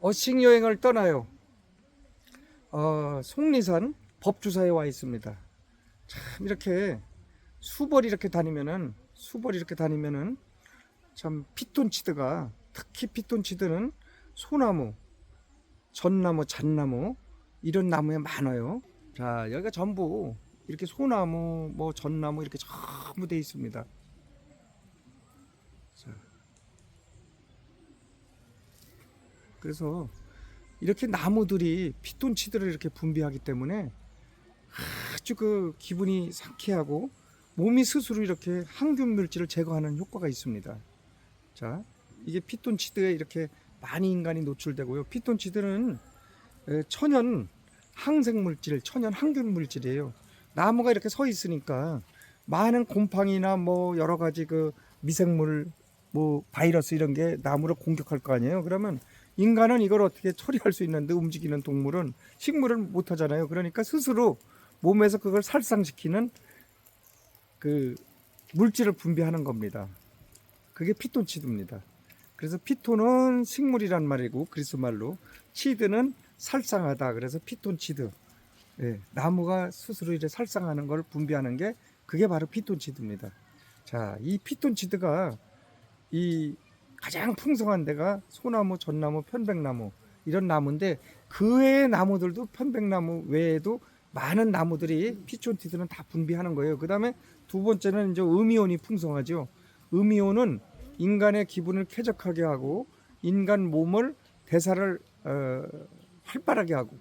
어싱 여행을 떠나요. 어, 속리산 법주사에 와 있습니다. 참 이렇게 수벌 이렇게 다니면은 수벌 이렇게 다니면은 참 피톤치드가 특히 피톤치드는 소나무, 전나무, 잣나무 이런 나무에 많아요. 자 여기가 전부 이렇게 소나무, 뭐 전나무 이렇게 전부 돼 있습니다. 자. 그래서 이렇게 나무들이 피톤치드를 이렇게 분비하기 때문에 아주 그 기분이 상쾌하고 몸이 스스로 이렇게 항균 물질을 제거하는 효과가 있습니다. 자, 이게 피톤치드에 이렇게 많이 인간이 노출되고요. 피톤치드는 에, 천연 항생 물질, 천연 항균 물질이에요. 나무가 이렇게 서 있으니까 많은 곰팡이나 뭐 여러 가지 그 미생물, 뭐 바이러스 이런 게 나무를 공격할 거 아니에요. 그러면 인간은 이걸 어떻게 처리할 수 있는데 움직이는 동물은 식물은 못 하잖아요. 그러니까 스스로 몸에서 그걸 살상시키는 그 물질을 분비하는 겁니다. 그게 피톤치드입니다. 그래서 피톤은 식물이란 말이고 그리스 말로 치드는 살상하다. 그래서 피톤치드. 예, 나무가 스스로 이제 살상하는 걸 분비하는 게 그게 바로 피톤치드입니다. 자, 이 피톤치드가 이 가장 풍성한 데가 소나무, 전나무, 편백나무 이런 나무인데 그 외의 나무들도 편백나무 외에도 많은 나무들이 피톤치드는 다 분비하는 거예요. 그다음에 두 번째는 이제 음이온이 풍성하죠. 음이온은 인간의 기분을 쾌적하게 하고 인간 몸을 대사를 어, 활발하게 하고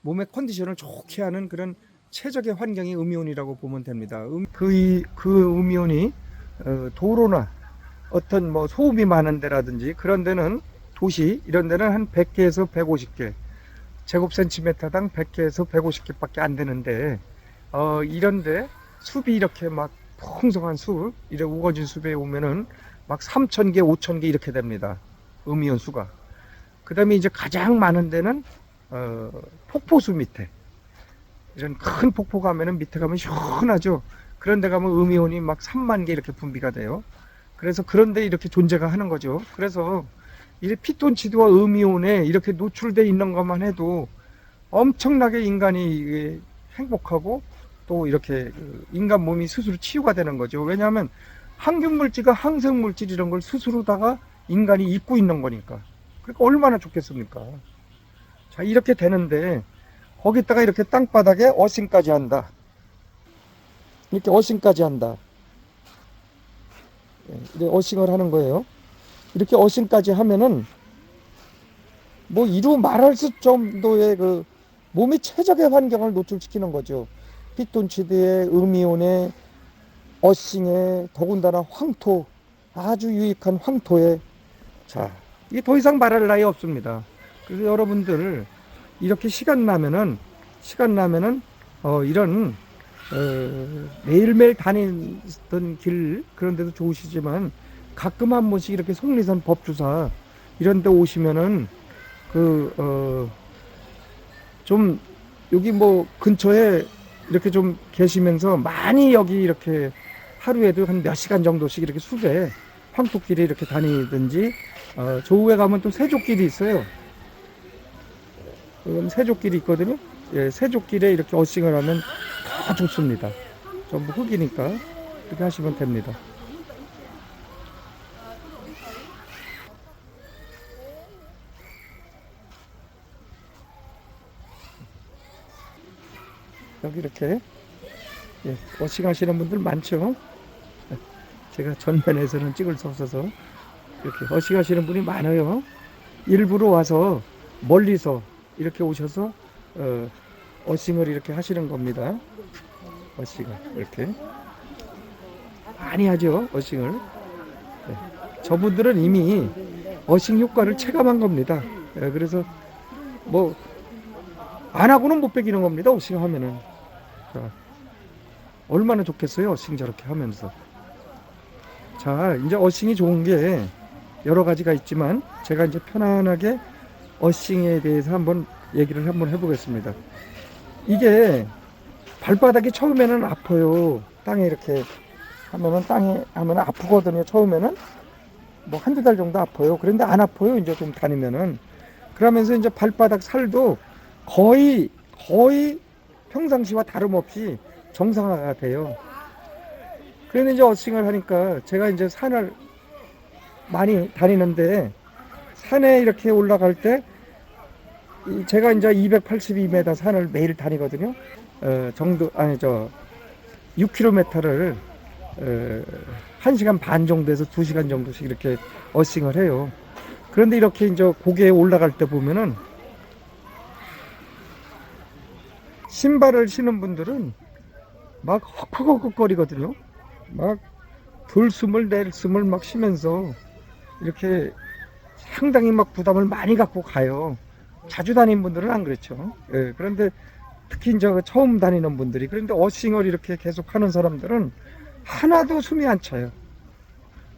몸의 컨디션을 좋게 하는 그런 최적의 환경이 음이온이라고 보면 됩니다. 음, 그, 이- 그 음이온이 어, 도로나 어떤 뭐 소음이 많은 데라든지 그런 데는 도시 이런 데는 한 100개에서 150개 제곱 센티미터당 100개에서 150개밖에 안 되는데 어 이런데 숲이 이렇게 막 풍성한 숲 이렇게 우거진 숲에 오면은 막 3,000개, 5,000개 이렇게 됩니다. 음이온 수가. 그다음에 이제 가장 많은 데는 어 폭포수 밑에 이런 큰 폭포 가면은 밑에 가면 시원하죠. 그런 데 가면 음이온이 막 3만 개 이렇게 분비가 돼요. 그래서 그런데 이렇게 존재가 하는 거죠. 그래서 이 피톤치드와 음이온에 이렇게 노출돼 있는 것만 해도 엄청나게 인간이 행복하고 또 이렇게 그 인간 몸이 스스로 치유가 되는 거죠. 왜냐하면 항균 물질과 항생 물질 이런 걸 스스로다가 인간이 입고 있는 거니까. 그러니까 얼마나 좋겠습니까? 자 이렇게 되는데 거기다가 이렇게 땅바닥에 어싱까지 한다. 이렇게 어싱까지 한다. 예, 이렇게 어싱을 하는 거예요. 이렇게 어싱까지 하면은 뭐 이루 말할 수 정도의 그 몸이 최적의 환경을 노출시키는 거죠. 피톤치드의 음이온의 어싱에 더군다나 황토 아주 유익한 황토에 자 이게 더 이상 말할 나위 없습니다. 그래서 여러분들 이렇게 시간 나면은 시간 나면은 어 이런 어, 매일매일 다니던 길 그런 데도 좋으시지만 가끔 한 번씩 이렇게 속리산 법주사 이런 데 오시면은 그, 어, 좀 여기 뭐 근처에 이렇게 좀 계시면서 많이 여기 이렇게 하루에도 한 몇 시간 정도씩 이렇게 숲에 황토길에 이렇게 다니든지 어, 조우에 가면 또 세족길이 있어요. 세족길이 있거든요. 예, 세족길에 이렇게 어싱을 하면 더 좋습니다. 전부 흙이니까 이렇게 하시면 됩니다. 여기 이렇게 예, 어싱 하시는 분들 많죠. 예, 제가 전면에서는 찍을 수 없어서 이렇게 어싱 하시는 분이 많아요. 일부러 와서 멀리서 이렇게 오셔서 어, 어싱을 이렇게 하시는 겁니다. 어싱을 이렇게 많이 하죠 어싱을. 네. 저분들은 이미 어싱 효과를 체감한 겁니다. 예, 그래서 뭐 안 하고는 못 베기는 겁니다. 어싱 하면은 자, 얼마나 좋겠어요 어싱 저렇게 하면서. 자 이제 어싱이 좋은 게 여러 가지가 있지만 제가 이제 편안하게 어싱에 대해서 한번 얘기를 한번 해보겠습니다. 이게 발바닥이 처음에는 아파요. 땅에 이렇게 하면은 땅에 하면 아프거든요. 처음에는 뭐 한두 달 정도 아파요. 그런데 안 아파요. 이제 좀 다니면은 그러면서 이제 발바닥 살도 거의 거의 평상시와 다름없이 정상화가 돼요. 그런데 이제 어싱을 하니까 제가 이제 산을 많이 다니는데 산에 이렇게 올라갈 때이 제가 이제 282m 산을 매일 다니거든요. 어, 정도 아니 저 6km를 어, 1시간 반 정도에서 2시간 정도씩 이렇게 어싱을 해요. 그런데 이렇게 이제 고개에 올라갈 때 보면은 신발을 신은 분들은 막 헉헉헉거리거든요. 막 들숨을 낼숨을 막 쉬면서 이렇게 상당히 막 부담을 많이 갖고 가요. 자주 다니는 분들은 안 그렇죠. 예, 그런데 특히 이제 처음 다니는 분들이 그런데 어싱을 이렇게 계속 하는 사람들은 하나도 숨이 안 차요.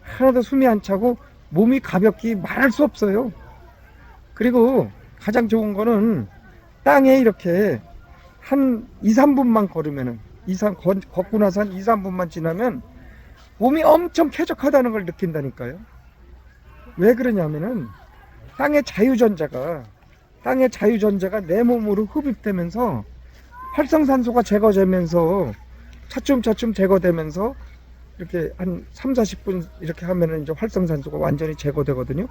하나도 숨이 안 차고 몸이 가볍기 말할 수 없어요. 그리고 가장 좋은 거는 땅에 이렇게 한 2, 3분만 걸으면은 2, 3, 걷- 걷고 나서 한 2, 3분만 지나면 몸이 엄청 쾌적하다는 걸 느낀다니까요. 왜 그러냐면은 땅의 자유전자가 땅의 자유전자가 내 몸으로 흡입되면서 활성산소가 제거되면서 차츰차츰 제거되면서 이렇게 한 3, 40분 이렇게 하면은 이제 활성산소가 완전히 제거되거든요.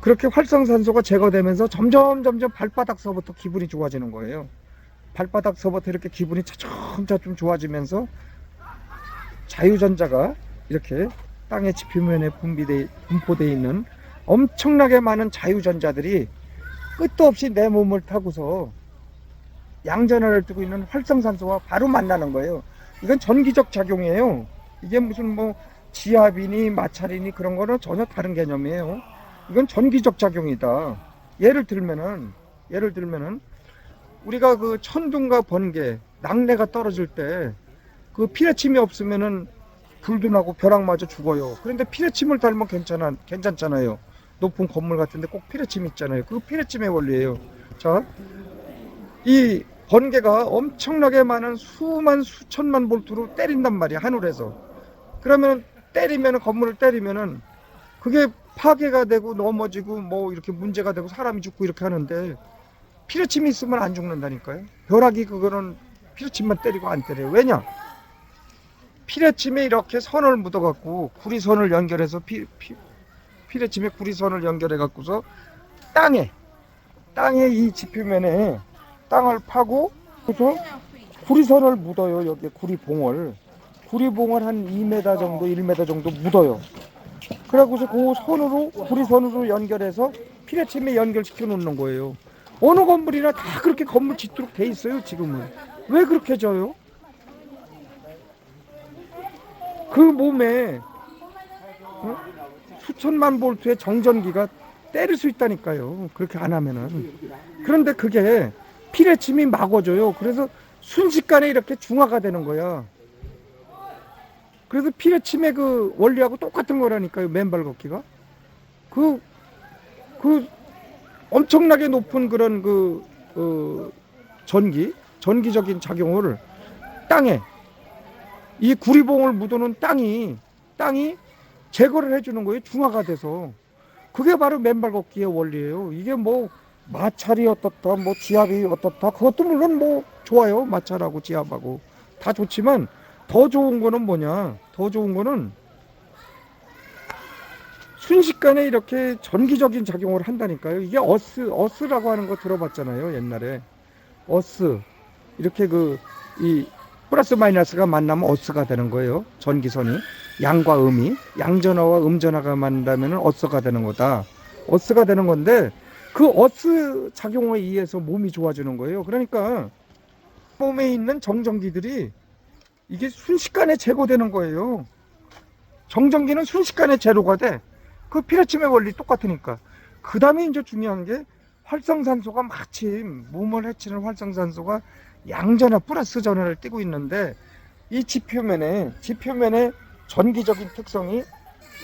그렇게 활성산소가 제거되면서 점점 점점 발바닥서부터 기분이 좋아지는 거예요. 발바닥서부터 이렇게 기분이 차츰차츰 좋아지면서 자유전자가 이렇게 땅의 지표면에 분비돼 분포되어 있는 엄청나게 많은 자유전자들이 끝도 없이 내 몸을 타고서 양전하를 뜨고 있는 활성산소와 바로 만나는 거예요. 이건 전기적 작용이에요. 이게 무슨 뭐 지압이니 마찰이니 그런 거는 전혀 다른 개념이에요. 이건 전기적 작용이다. 예를 들면은 예를 들면은 우리가 그 천둥과 번개, 낙뢰가 떨어질 때 그 피레침이 없으면은 불도 나고 벼락 맞아 죽어요. 그런데 피레침을 달면 괜찮아 괜찮잖아요. 높은 건물 같은데 꼭 피레침 있잖아요. 그 피레침의 원리예요. 자, 이 번개가 엄청나게 많은 수만 수천만 볼트로 때린단 말이야 하늘에서. 그러면 때리면 건물을 때리면은 그게 파괴가 되고 넘어지고 뭐 이렇게 문제가 되고 사람이 죽고 이렇게 하는데 피레침이 있으면 안 죽는다니까요. 벼락이 그거는 피레침만 때리고 안 때려요. 왜냐? 피레침에 이렇게 선을 묻어갖고 구리선을 연결해서 피, 피, 피레침에 구리선을 연결해 갖고서 땅에 땅에 이 지표면에 땅을 파고 그래서 구리선을 묻어요 여기 구리봉을 구리봉을 한 2m 정도 1m 정도 묻어요 그래갖고서 그 선으로 구리선으로 연결해서 피레침에 연결시켜 놓는 거예요 어느 건물이나 다 그렇게 건물 짓도록 돼 있어요 지금은 왜 그렇게 져요? 그 몸에 어? 수천만 볼트의 정전기가 때릴 수 있다니까요. 그렇게 안 하면은. 그런데 그게 피레침이 막아줘요. 그래서 순식간에 이렇게 중화가 되는 거야. 그래서 피레침의 그 원리하고 똑같은 거라니까요. 맨발 걷기가. 그, 그 엄청나게 높은 그런 그, 어, 전기, 전기적인 작용을 땅에 이 구리봉을 묻어놓은 땅이, 땅이 제거를 해주는 거예요. 중화가 돼서. 그게 바로 맨발 걷기의 원리예요. 이게 뭐 마찰이 어떻다, 뭐 지압이 어떻다. 그것도 물론 뭐 좋아요. 마찰하고 지압하고 다 좋지만 더 좋은 거는 뭐냐? 더 좋은 거는 순식간에 이렇게 전기적인 작용을 한다니까요. 이게 어스, 어스라고 하는 거 들어봤잖아요. 옛날에. 어스. 이렇게 그, 이, 플러스 마이너스가 만나면 어스가 되는 거예요. 전기선이. 양과 음이. 양전화와 음전화가 만나면 어스가 되는 거다. 어스가 되는 건데, 그 어스 작용에 의해서 몸이 좋아지는 거예요. 그러니까, 몸에 있는 정전기들이 이게 순식간에 제거되는 거예요. 정전기는 순식간에 제로가 돼. 그 피레침의 원리 똑같으니까. 그 다음에 이제 중요한 게 활성산소가 마침 몸을 해치는 활성산소가 양전화 플러스 전화를 띠고 있는데 이 지표면에 지표면에 전기적인 특성이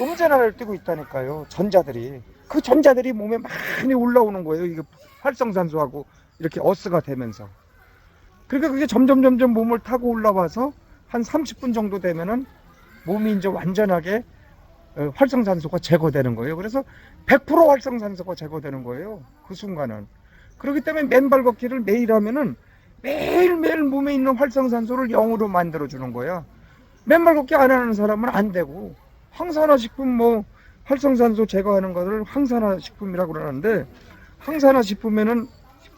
음전화를 띠고 있다니까요. 전자들이 그 전자들이 몸에 많이 올라오는 거예요. 이게 활성산소하고 이렇게 어스가 되면서 그러니까 그게 점점 점점 몸을 타고 올라와서 한 30분 정도 되면은 몸이 이제 완전하게 어, 활성산소가 제거되는 거예요. 그래서 100% 활성산소가 제거되는 거예요. 그 순간은. 그렇기 때문에 맨발 걷기를 매일 하면은 매일매일 몸에 있는 활성산소를 0으로 만들어 주는 거야. 맨발 걷기 안 하는 사람은 안 되고 항산화 식품 뭐 활성산소 제거하는 것을 항산화 식품이라고 그러는데 항산화 식품에는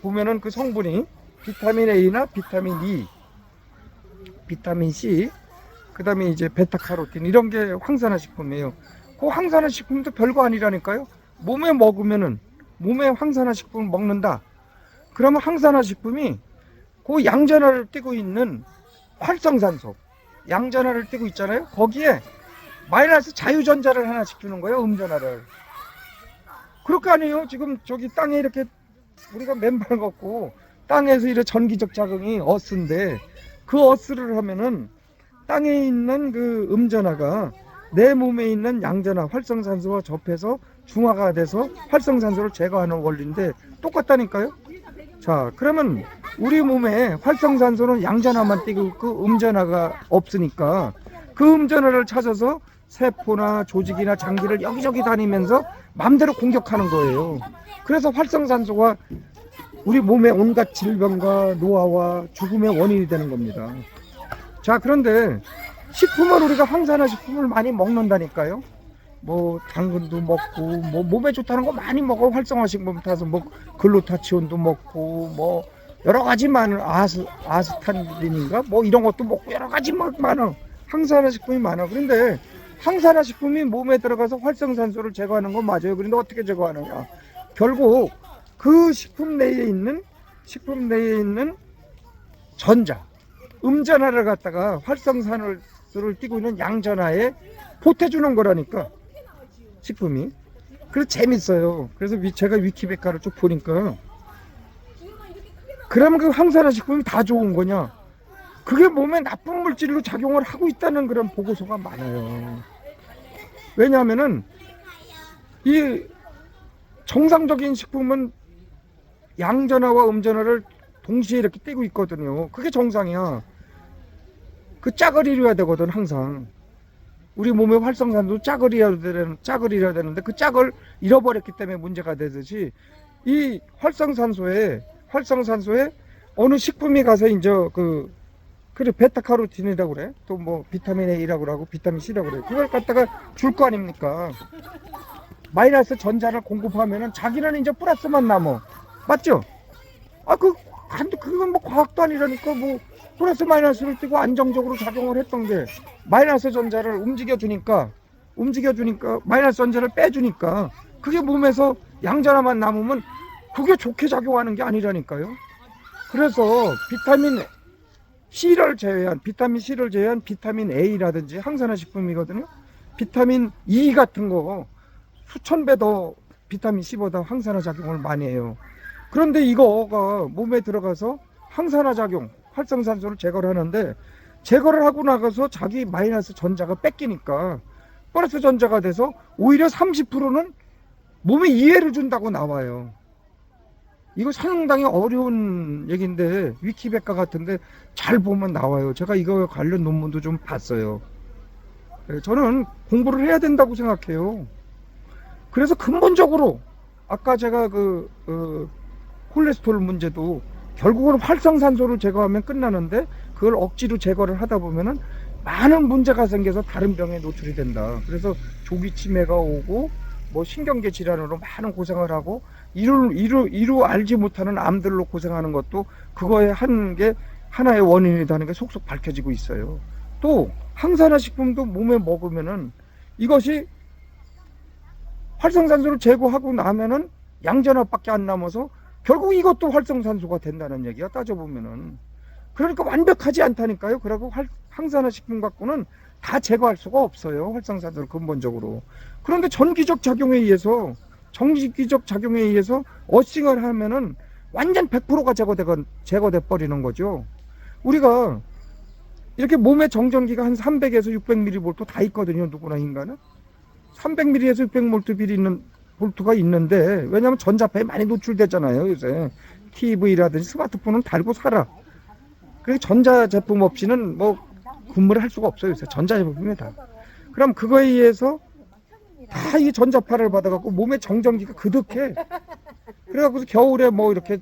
보면은 그 성분이 비타민 A나 비타민 E, 비타민 C, 그다음에 이제 베타카로틴 이런 게 항산화 식품이에요. 그 항산화 식품도 별거 아니라니까요. 몸에 먹으면은 몸에 항산화 식품을 먹는다. 그러면 항산화 식품이 그 양전하를 띠고 있는 활성산소, 양전하를 띠고 있잖아요. 거기에 마이너스 자유전자를 하나씩 주는 거예요. 음전하를. 그럴 거 아니에요. 지금 저기 땅에 이렇게 우리가 맨발 걷고 땅에서 이렇게 전기적 작용이 어스인데 그 어스를 하면은 땅에 있는 그 음전하가 내 몸에 있는 양전하 활성산소와 접해서 중화가 돼서 활성산소를 제거하는 원리인데 똑같다니까요. 자, 그러면 우리 몸에 활성산소는 양전하만 띄고 그 음전하가 없으니까 그 음전하를 찾아서 세포나 조직이나 장기를 여기저기 다니면서 마음대로 공격하는 거예요. 그래서 활성산소가 우리 몸의 온갖 질병과 노화와 죽음의 원인이 되는 겁니다. 자, 그런데 식품을 우리가 항산화 식품을 많이 먹는다니까요. 뭐 당근도 먹고 뭐 몸에 좋다는 거 많이 먹어. 활성화 식품 타서 뭐 글루타치온도 먹고 뭐 여러 가지 많은 아스 아스탄딘인가? 뭐 이런 것도 먹고 여러 가지 막 많아. 항산화 식품이 많아. 그런데 항산화 식품이 몸에 들어가서 활성산소를 제거하는 건 맞아요? 그런데 어떻게 제거하느냐? 결국 그 식품 내에 있는 식품 내에 있는 전자 음전하를 갖다가 활성산소를 띠고 있는 양전하에 보태주는 거라니까 식품이. 그래서 재밌어요. 그래서 위- 제가 위키백과를 쭉 보니까 그러면 그 항산화 식품이 다 좋은 거냐? 그게 몸에 나쁜 물질로 작용을 하고 있다는 그런 보고서가 많아요. 왜냐하면은 이 정상적인 식품은 양전하와 음전하를 동시에 이렇게 띄고 있거든요. 그게 정상이야. 그 짝을 이루어야 되거든 항상 우리 몸의 활성산소 짝을 이뤄야 되는 짝을 이뤄야 되는데 그 짝을 잃어버렸기 때문에 문제가 되듯이 이 활성산소에 활성산소에 어느 식품이 가서 이제 그 그래 베타카로틴이라고 그래? 또 뭐 비타민 A라고 하고 비타민 C라고 그래. 그걸 갖다가 줄 거 아닙니까? 마이너스 전자를 공급하면은 자기는 이제 플러스만 남어. 맞죠? 아그 그건 뭐 과학도 아니라니까 뭐 플러스 마이너스를 띄고 안정적으로 작용을 했던 게 마이너스 전자를 움직여 주니까 움직여 주니까 마이너스 전자를 빼 주니까 그게 몸에서 양전하만 남으면 그게 좋게 작용하는 게 아니라니까요. 그래서 비타민 C를 제외한 비타민 C를 제외한 비타민 A라든지 항산화 식품이거든요. 비타민 E 같은 거 수천 배 더 비타민 C보다 항산화 작용을 많이 해요. 그런데 이거가 몸에 들어가서 항산화 작용, 활성산소를 제거를 하는데 제거를 하고 나가서 자기 마이너스 전자가 뺏기니까 플러스 전자가 돼서 오히려 30%는 몸에 이해를 준다고 나와요. 이거 상당히 어려운 얘기인데 위키백과 같은데 잘 보면 나와요. 제가 이거 관련 논문도 좀 봤어요. 예, 저는 공부를 해야 된다고 생각해요. 그래서 근본적으로 아까 제가 그 어, 콜레스테롤 문제도 결국은 활성산소를 제거하면 끝나는데 그걸 억지로 제거를 하다 보면은 많은 문제가 생겨서 다른 병에 노출이 된다. 그래서 조기 치매가 오고 뭐 신경계 질환으로 많은 고생을 하고 이루 이루 이루 알지 못하는 암들로 고생하는 것도 그거에 한게 하나의 원인이라는 게 속속 밝혀지고 있어요. 또 항산화 식품도 몸에 먹으면은 이것이 활성산소를 제거하고 나면은 양전화밖에 안 남아서 결국 이것도 활성산소가 된다는 얘기야 따져보면은. 그러니까 완벽하지 않다니까요. 그리고 활- 항산화 식품 갖고는 다 제거할 수가 없어요 활성산소를 근본적으로. 그런데 전기적 작용에 의해서 전기적 작용에 의해서 어싱을 하면은 완전 100%가 제거돼 제거돼 버리는 거죠. 우리가 이렇게 몸의 정전기가 한 300에서 600mV 다 있거든요 누구나 인간은. 300ml에서 600V 있는 볼트가 있는데 왜냐하면 전자파에 많이 노출되잖아요 요새 TV라든지 스마트폰은 달고 살아 그래서 전자 제품 없이는 뭐 근무를 할 수가 없어요 요새 전자 제품입니다 그럼 그거에 의해서 다 이 전자파를 받아갖고 몸에 정전기가 그득해. 그래갖고 겨울에 뭐 이렇게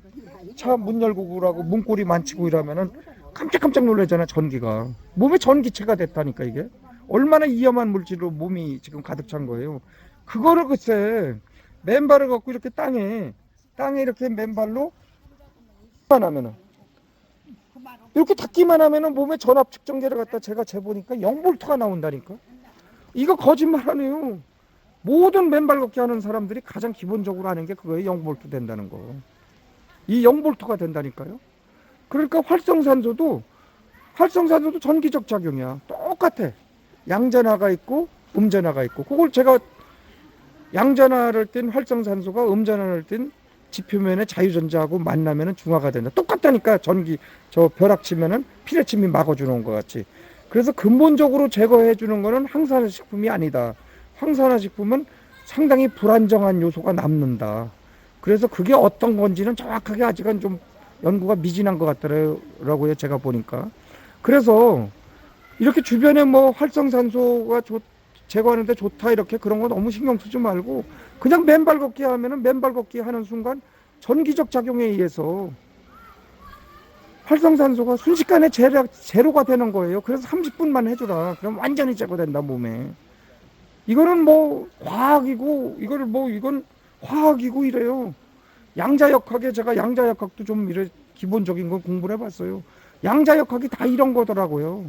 차 문 열고 그러고 문고리 만치고 이러면은 깜짝깜짝 놀라잖아 전기가. 몸에 전기체가 됐다니까 이게. 얼마나 위험한 물질로 몸이 지금 가득 찬 거예요. 그거를 글쎄 맨발을 갖고 이렇게 땅에 땅에 이렇게 맨발로 만 하면은 이렇게 닿기만 하면은 몸에 전압 측정기를 갖다 제가 재보니까 0볼트가 나온다니까. 이거 거짓말하네요. 모든 맨발 걷기 하는 사람들이 가장 기본적으로 하는 게 그거예요. 0볼트 된다는 거. 이 0볼트가 된다니까요. 그러니까 활성산소도 활성산소도 전기적 작용이야. 똑같아. 양전하가 있고 음전하가 있고 그걸 제가 양전하를 띤 활성산소가 음전하를 띤 지표면의 자유전자하고 만나면은 중화가 된다. 똑같다니까 전기 저 벼락 치면은 피레침이 막아주는 것 같이. 그래서 근본적으로 제거해 주는 거는 항산화 식품이 아니다. 항산화 식품은 상당히 불안정한 요소가 남는다. 그래서 그게 어떤 건지는 정확하게 아직은 좀 연구가 미진한 것 같더라고요. 제가 보니까. 그래서 이렇게 주변에 뭐 활성산소가 좋, 제거하는데 좋다 이렇게 그런 거 너무 신경 쓰지 말고 그냥 맨발 걷기 하면은 맨발 걷기 하는 순간 전기적 작용에 의해서 활성산소가 순식간에 제로, 제로가 되는 거예요. 그래서 30분만 해주라. 그럼 완전히 제거된다 몸에. 이거는 뭐 과학이고 이거를 뭐 이건 화학이고 이래요. 양자역학에 제가 양자역학도 좀 이래 기본적인 건 공부를 해봤어요. 양자역학이 다 이런 거더라고요.